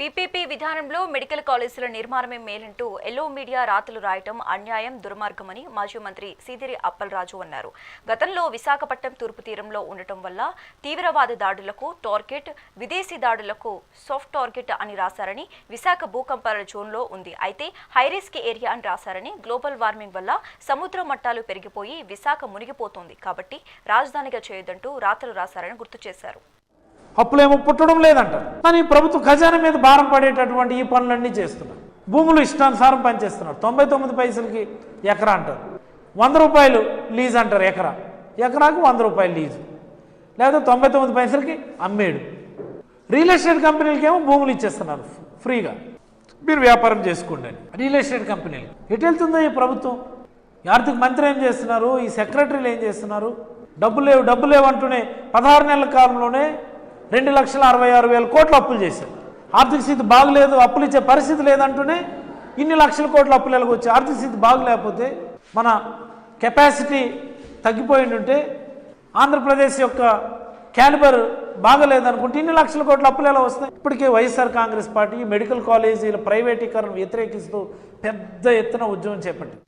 PPP విధానంలో medical కాలేజీల నిర్మాణమే మేలంటూ yellow media రాతలు రాయటం అన్యాయం దుర్మార్గమని మాజీ మంత్రి సీదిరి అప్పలరాజు అన్నారు. గతంలో విశాఖపట్నం తూర్పు తీరంలో ఉండటం వల్ల తీవ్రవాద దాడులకు టార్గెట్ విదేశీ దాడులకు సాఫ్ట్ టార్గెట్ అని రాశారని విశాఖ భూకంపాల జోన్లో ఉంది. అయితే హైరిస్క్ ఏరియా అని రాశారని గ్లోబల్ వార్మింగ్ వల్ల సముద్ర మట్టాలు పెరిగిపోయి విశాఖ మునిగిపోతోంది. కాబట్టి రాజధానిగా చేయొద్దంటూ రాతలు రాశారని గుర్తు చేశారు. అప్పులేమో పుట్టడం లేదంట కానీ ప్రభుత్వ ఖజానా మీద భారం పడేటటువంటి ఈ పనులన్నీ చేస్తున్నారు. భూములు ఇష్టానుసారం పనిచేస్తున్నారు. తొంభై తొమ్మిది పైసలకి ఎకరా అంటారు. వంద రూపాయలు లీజ్ అంటారు ఎకరా. ఎకరాకు వంద రూపాయలు లీజు. లేదా తొంభై తొమ్మిది పైసలకి అమ్మేడు. రియల్ ఎస్టేట్ కంపెనీలకేమో భూములు ఇచ్చేస్తున్నారు ఫ్రీగా. మీరు వ్యాపారం చేసుకోండి రియల్ ఎస్టేట్ కంపెనీలు. ఎటు వెళ్తుందో ఈ ప్రభుత్వం? ఈ ఆర్థిక మంత్రి ఏం చేస్తున్నారు? ఈ సెక్రటరీలు ఏం చేస్తున్నారు? డబ్బు లేవు డబ్బు లేవు అంటూనే పదహారు నెలల కాలంలోనే రెండు లక్షల అరవై ఆరు వేల కోట్లు అప్పులు చేశారు. ఆర్థిక స్థితి బాగలేదు అప్పులు ఇచ్చే పరిస్థితి లేదంటూనే ఇన్ని లక్షల కోట్ల అప్పులు ఎలాగొచ్చి ఆర్థిక స్థితి బాగలేకపోతే మన కెపాసిటీ తగ్గిపోయి ఆంధ్రప్రదేశ్ యొక్క క్యాలిబర్ బాగలేదనుకుంటే ఇన్ని లక్షల కోట్ల అప్పులు ఎలా వస్తాయి ఇప్పటికే వైఎస్ఆర్ కాంగ్రెస్ పార్టీ మెడికల్ కాలేజీల ప్రైవేటీకరణ వ్యతిరేకిస్తూ పెద్ద ఎత్తున ఉద్యమం చేపట్టింది.